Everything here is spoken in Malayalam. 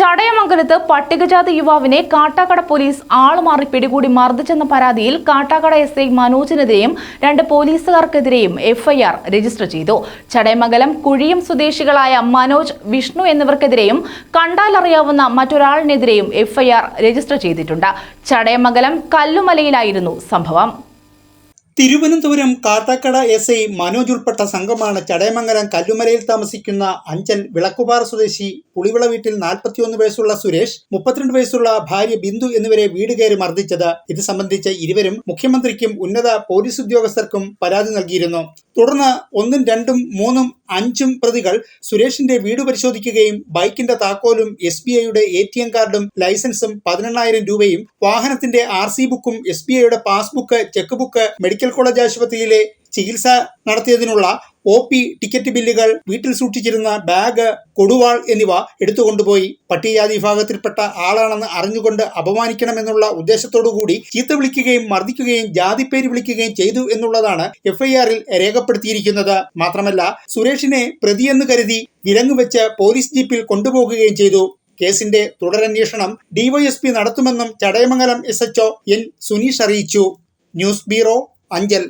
ചടയമംഗലത്ത് പട്ടികജാതി യുവാവിനെ കാട്ടാക്കട പോലീസ് ആളുമാറി പിടികൂടി മർദ്ദിച്ചെന്ന പരാതിയിൽ കാട്ടാക്കട എസ് ഐ മനോജിനെതിരെയും രണ്ട് പോലീസുകാർക്കെതിരെയും എഫ്ഐആർ രജിസ്റ്റർ ചെയ്തു. ചടയമംഗലം കുഴിയം സ്വദേശികളായ മനോജ് വിഷ്ണു എന്നിവർക്കെതിരെയും കണ്ടാലറിയാവുന്ന മറ്റൊരാളിനെതിരെയും എഫ്ഐആർ രജിസ്റ്റർ ചെയ്തിട്ടുണ്ട്. ചടയമംഗലം കല്ലുമലയിലായിരുന്നു സംഭവം. തിരുവനന്തപുരം കാട്ടാക്കട എസ് ഐ മനോജ് ഉൾപ്പെട്ട സംഘമാണ് ചടയമംഗലം കല്ലുമലയിൽ താമസിക്കുന്ന അഞ്ചൽ വിളക്കുപാറ സ്വദേശി പുളിവിള വീട്ടിൽ നാൽപ്പത്തിയൊന്ന് വയസ്സുള്ള സുരേഷ് മുപ്പത്തിരണ്ട് വയസ്സുള്ള ഭാര്യ ബിന്ദു എന്നിവരെ വീട് കയറി മർദ്ദിച്ചത്. ഇത് സംബന്ധിച്ച് ഇരുവരും മുഖ്യമന്ത്രിക്കും ഉന്നത പോലീസ് ഉദ്യോഗസ്ഥർക്കും പരാതി നൽകിയിരുന്നു. തുടർന്ന് ഒന്നും രണ്ടും മൂന്നും അഞ്ചും പ്രതികൾ സുരേഷിന്റെ വീട് പരിശോധിക്കുകയും ബൈക്കിന്റെ താക്കോലും എസ് ബി ഐയുടെ എ ടി എം കാർഡും ലൈസൻസും പതിനെണ്ണായിരം രൂപയും വാഹനത്തിന്റെ ആർ സി ബുക്കും എസ് ബി ഐയുടെ passbook cheque book medical college ആശുപത്രിയിലെ ചികിത്സ നടത്തിയതിനുള്ള ഒ പി ടിക്കറ്റ് ബില്ലുകൾ വീട്ടിൽ സൂക്ഷിച്ചിരുന്ന ബാഗ് കൊടുവാൾ എന്നിവ എടുത്തുകൊണ്ടുപോയി. പട്ടികജാതി വിഭാഗത്തിൽപ്പെട്ട ആളാണെന്ന് അറിഞ്ഞുകൊണ്ട് അപമാനിക്കണമെന്നുള്ള ഉദ്ദേശത്തോടുകൂടി ചീത്ത വിളിക്കുകയും മർദ്ദിക്കുകയും ജാതിപ്പേര് വിളിക്കുകയും ചെയ്തു എന്നുള്ളതാണ് എഫ്ഐആറിൽ രേഖപ്പെടുത്തിയിരിക്കുന്നത്. മാത്രമല്ല സുരേഷിനെ പ്രതിയെന്ന് കരുതി വിലങ്ങുവെച്ച് പോലീസ് ജീപ്പിൽ കൊണ്ടുപോകുകയും ചെയ്തു. കേസിന്റെ തുടരന്വേഷണം ഡിവൈഎസ്പി നടത്തുമെന്നും ചടയമംഗലം എസ് എൻ സുനീഷ് അറിയിച്ചു. News bureau Anchal.